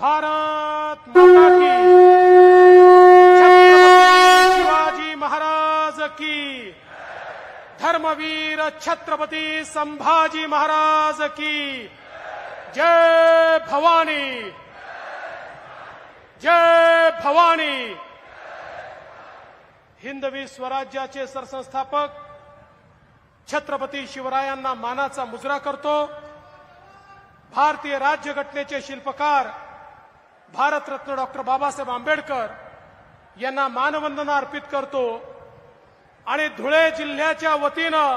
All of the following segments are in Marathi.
भारत माता की। छत्रपती शिवाजी महाराज की। धर्मवीर छत्रपती संभाजी महाराज की। जय भवानी। जय भवानी। हिंदवी स्वराज्याचे सरसंस्थापक छत्रपती शिवरायांना मानाचा मुजरा करतो. भारतीय राज्यघटनेचे शिल्पकार भारतरत्न डॉक्टर बाबासाहेब आंबेडकर यांना मानवंदना अर्पित करतो आणि धुळे जिल्ह्याच्या वतीनं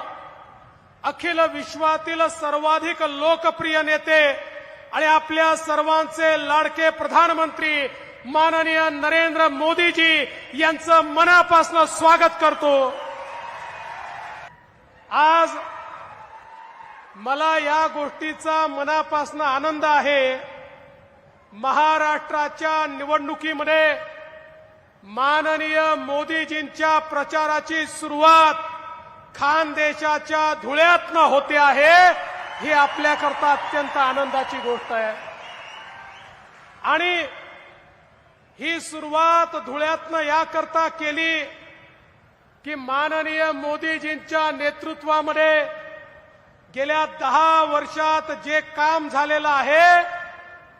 अखिल विश्वातील सर्वाधिक लोकप्रिय नेते आणि आपल्या सर्वांचे लाडके प्रधानमंत्री माननीय नरेंद्र मोदीजी यांचं मनापासून स्वागत करतो. आज मला या गोष्टीचा मनापासून आनंद आहे. महाराष्ट्राच्या निवडणुकीमध्ये माननीय मोदीजींच्या प्रचाराची सुरुवात खानदेशाच्या धुळ्यातनं होते आहे ही आपल्याकरता अत्यंत आनंदाची गोष्ट आहे. आणि ही सुरुवात धुळ्यातनं याकरता केली की माननीय मोदीजींच्या नेतृत्वामध्ये गेल्या दहा वर्षात जे काम झालेलं आहे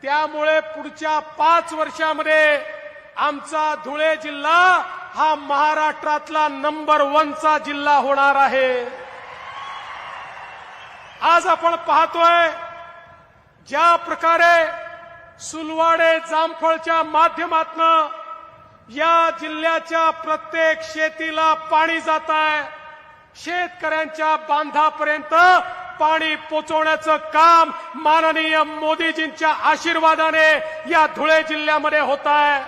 त्यामुळे पुढच्या पाच वर्षामध्ये आमचा धुळे जिल्हा हा महाराष्ट्रातला नंबर वनचा जिल्हा होणार आहे. आज आपण पाहतोय ज्या प्रकारे सुलवाडे जामफळच्या माध्यमातनं या जिल्ह्याच्या प्रत्येक शेतीला पाणी जात आहे. शेतकऱ्यांच्या बांधापर्यंत पाणी पोचवण्याचं काम माननीय मोदीजींच्या आशीर्वादाने या धुळे जिल्ह्यामध्ये होत आहे.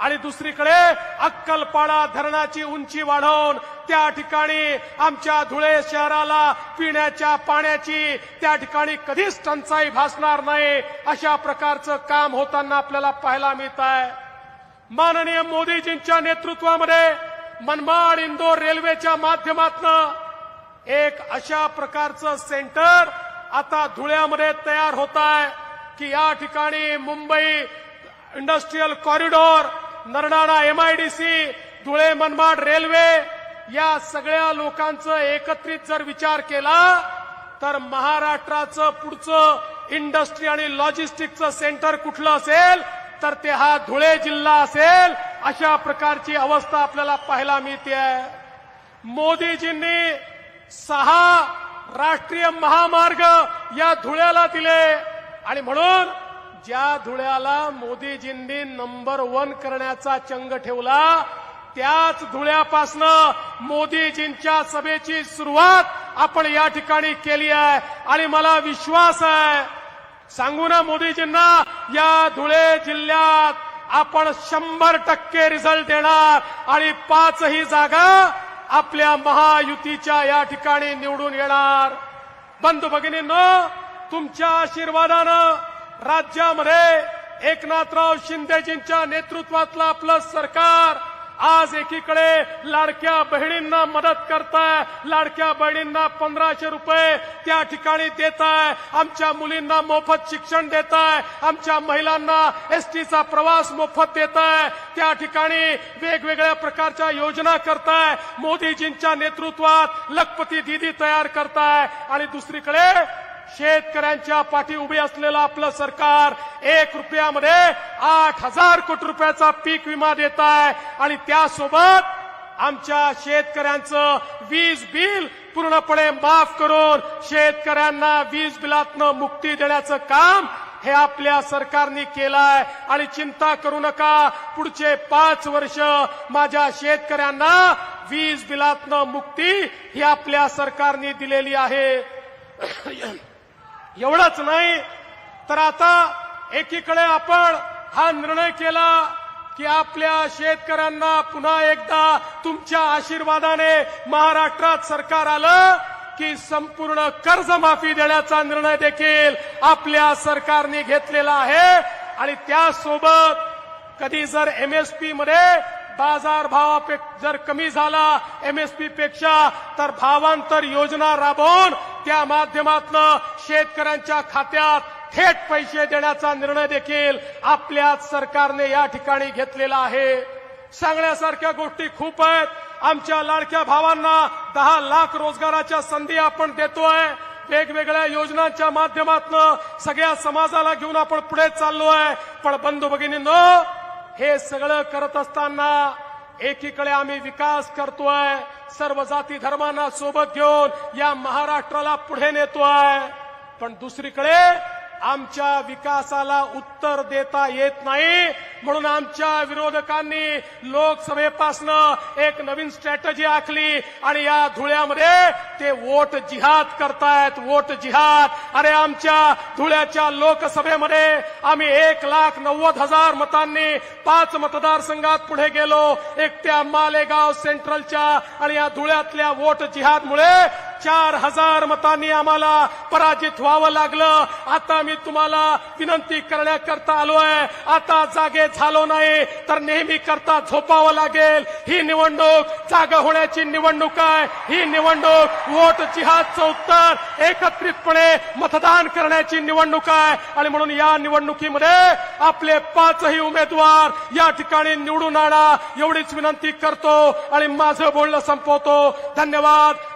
आणि दुसरीकडे अक्कलपाडा धरणाची उंची वाढवून त्या ठिकाणी आमच्या धुळे शहराला पिण्याच्या पाण्याची त्या ठिकाणी कधीच टंचाई भासणार नाही अशा प्रकारचं काम होताना आपल्याला पाहायला मिळत आहे. माननीय मोदीजींच्या नेतृत्वामध्ये मनमाड इंदोर रेल्वेच्या माध्यमातनं एक अशा प्रकारचं सेंटर आता धुळ्यामध्ये तयार होत आहे की या ठिकाणी Mumbai industrial corridor Nardana MIDC Dhule Manmad railway या सगळ्या लोकांचं एकत्रित जर विचार केला तर महाराष्ट्राचं पुढचं इंडस्ट्री आणि लॉजिस्टिकचं सेंटर कुठलं असेल तर ते हा धुळे जिल्हा असेल. अशा प्रकारची अवस्था आपल्याला पाहायला मिळते आहे मोदीजींनी सहा राष्ट्रीय महामार्ग या धुळ्याला दिले. आणि म्हणून ज्या धुळ्याला मोदीजींनी नंबर वन करण्याचा चंग ठेवला त्याच धुळ्यापासनं मोदीजींच्या सभेची सुरुवात आपण या ठिकाणी केली आहे. आणि मला विश्वास आहे सांगू ना मोदीजींना या धुळे जिल्ह्यात आपण शंभर टक्के रिझल्ट देणार. आणि पाचही जागा आपल्या महायुतीच्या या ठिकाणी निवडून येणार. बंधू भगिनींनो तुमच्या आशीर्वादानं राज्यामध्ये एकनाथराव शिंदेजींच्या नेतृत्वातलं आपलं सरकार आज एकीकडे लाडक्या बहिणींना मदत करताय लाडक्या बहिणींना पंधराशे रुपये त्या ठिकाणी देत आहे आमच्या मुलींना मोफत शिक्षण देत आहे आमच्या महिलांना एसटीचा प्रवास मोफत देत आहे त्या ठिकाणी वेगवेगळ्या प्रकारच्या योजना करताय मोदीजींच्या नेतृत्वात लखपती दिदी तयार करताय. आणि दुसरीकडे शेतकऱ्यांच्या पाठी उभे असलेलं आपलं सरकार एक रुपयामध्ये आठ हजार कोटी रुपयाचा पीक विमा देत आहे. आणि त्यासोबत आमच्या शेतकऱ्यांचं वीज बिल पूर्णपणे माफ करून शेतकऱ्यांना वीज बिलातनं मुक्ती देण्याचं काम हे आपल्या सरकारने केलंय. आणि चिंता करू नका पुढचे पाच वर्ष माझ्या शेतकऱ्यांना वीज बिलातनं मुक्ती ही आपल्या सरकारने दिलेली आहे. एवढंच नाही तर आता एकीकडे आपण हा निर्णय केला की आपल्या शेतकऱ्यांना पुन्हा एकदा तुमच्या आशीर्वादाने महाराष्ट्रात सरकार आलं की संपूर्ण कर्जमाफी देण्याचा निर्णय देखील आपल्या सरकारने घेतलेला आहे. आणि त्यासोबत कधी जर एमएसपी मध्ये बाजार भावापेक्षा जर कमी झाला एमएसपी पेक्षा तर भावांतर योजना राबवून त्या माध्यमातून शेतकऱ्यांच्या खात्यात थेट पैसे देण्याचा निर्णय देखील आपल्याच सरकारने या ठिकाणी घेतलेला आहे. सांगण्यासारख्या गोष्टी खूप आहेत. आमच्या लाडक्या भावांना दहा लाख रोजगाराच्या संधी आपण देतोय. वेगवेगळ्या योजनांच्या माध्यमातून सगळ्या समाजाला घेऊन आपण पुढे चाललोय. पण बंधू भगिनींनो हे सगळं करत असताना एकीकडे आम्ही विकास करतोय सर्व जाती धर्मांना सोबत घेऊन या महाराष्ट्राला पुढे नेतोय. पण दुसरीकडे आमच्या विकासाला उत्तर देता येत नाही. म्हणून आमच्या विरोधकांनी लोकसभेपासनं एक नवीन स्ट्रॅटजी आखली आणि या धुळ्यामध्ये ते वोट जिहाद करतायत वोट जिहाद. अरे आमच्या धुळ्याच्या लोकसभेमध्ये आम्ही एक लाख नव्वद हजार मतांनी पाच मतदारसंघात पुढे गेलो. एकट्या मालेगाव सेंट्रलच्या आणि या धुळ्यातल्या वोट जिहादमुळे चार हजार मतांनी आम्हाला पराजित व्हावं लागलं. आता मी तुम्हाला विनंती करण्याकरता आलोय. आता जागे झालो नाही तर नेहमी करता झोपावं लागेल. ही निवडणूक जागा होण्याची निवडणूक आहे. ही निवडणूक वोट जिहादचं उत्तर एकत्रितपणे मतदान करण्याची निवडणूक आहे. आणि म्हणून या निवडणुकीमध्ये आपले पाचही उमेदवार या ठिकाणी निवडून आणा. एवढीच विनंती करतो आणि माझं बोलणं संपवतो. धन्यवाद.